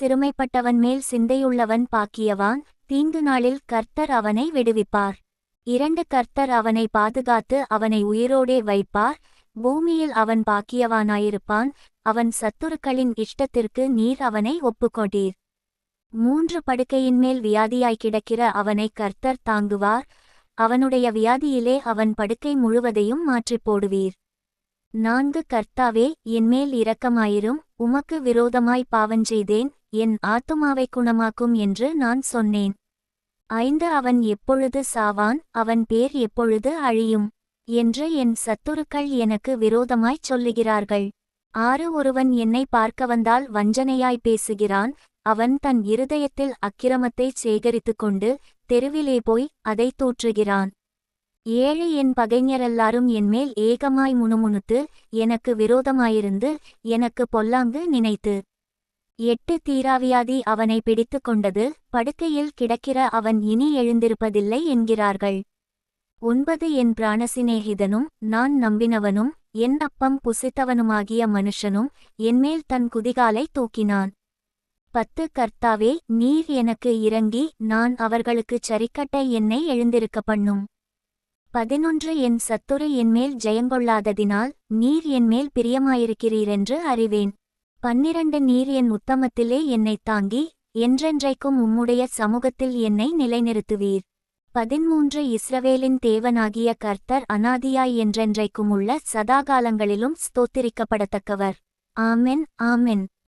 சிறுமைப்பட்டவன் மேல் சிந்தையுள்ளவன் பாக்கியவான். தீங்கு நாளில் கர்த்தர் அவனை விடுவிப்பார். இரண்டு கர்த்தர் அவனை பாதுகாத்து அவனை உயிரோடே வைப்பார். பூமியில் அவன் பாக்கியவானாயிருப்பான். அவன் சத்துருக்களின் இஷ்டத்திற்கு நீர் அவனை ஒப்புக்கொண்டீர். மூன்று படுக்கையின் மேல் வியாதியாய் கிடக்கிற அவனை கர்த்தர் தாங்குவார். அவனுடைய வியாதியிலே அவன் படுக்கை முழுவதையும் மாற்றிப் போடுவீர். நான்கு கர்த்தாவே என்மேல் இரக்கமாயிரும். உமக்கு விரோதமாய் பாவஞ்செய்தேன் என் ஆத்துமாவை குணமாக்கும் என்று நான் சொன்னேன். ஐந்து அவன் எப்பொழுது சாவான் அவன் பேர் எப்பொழுது அழியும்? என்று என் சத்துருக்கள் எனக்கு விரோதமாய்ச் சொல்லுகிறார்கள். ஆறு ஒருவன் என்னை பார்க்க வந்தால் வஞ்சனையாய் பேசுகிறான் அவன் தன் இருதயத்தில் அக்கிரமத்தைச் சேகரித்துக் கொண்டு தெருவிலே போய் அதைத் தூற்றுகிறான். ஏழு என் பகைஞரெல்லாரும் என்மேல் ஏகமாய் முணுமுணுத்து எனக்கு விரோதமாயிருந்து எனக்கு பொல்லாங்கு நினைத்து. எட்டு தீராவியாதி அவனை பிடித்து கொண்டது படுக்கையில் கிடக்கிற அவன் இனி எழுந்திருப்பதில்லை என்கிறார்கள். ஒன்பது என் பிராணசிநேகிதனும் நான் நம்பினவனும் என் அப்பம் புசித்தவனுமாகிய மனுஷனும் என்மேல் தன் குதிகாலை தூக்கினான். பத்து கர்த்தாவே நீர் எனக்கு இறங்கி நான் அவர்களுக்குச் சரிக்கட்டை என்னை எழுந்திருக்க பண்ணும் பதினொன்று என் சத்துரு என்மேல் ஜெயங்கொள்ளாததினால் நீர் என்மேல் பிரியமாயிருக்கிறீரென்று அறிவேன். பன்னிரண்டு நீர் என் உத்தமத்திலே என்னைத் தாங்கி என்றென்றைக்கும் உம்முடைய சமூகத்தில் என்னை நிலைநிறுத்துவீர். பதிமூன்று இஸ்ரவேலின் தேவனாகிய கர்த்தர் அனாதியாய் என்றென்றைக்கும் உள்ள சதாகாலங்களிலும் ஸ்தோத்திரிக்கப்படத்தக்கவர். ஆமென் ஆமென்.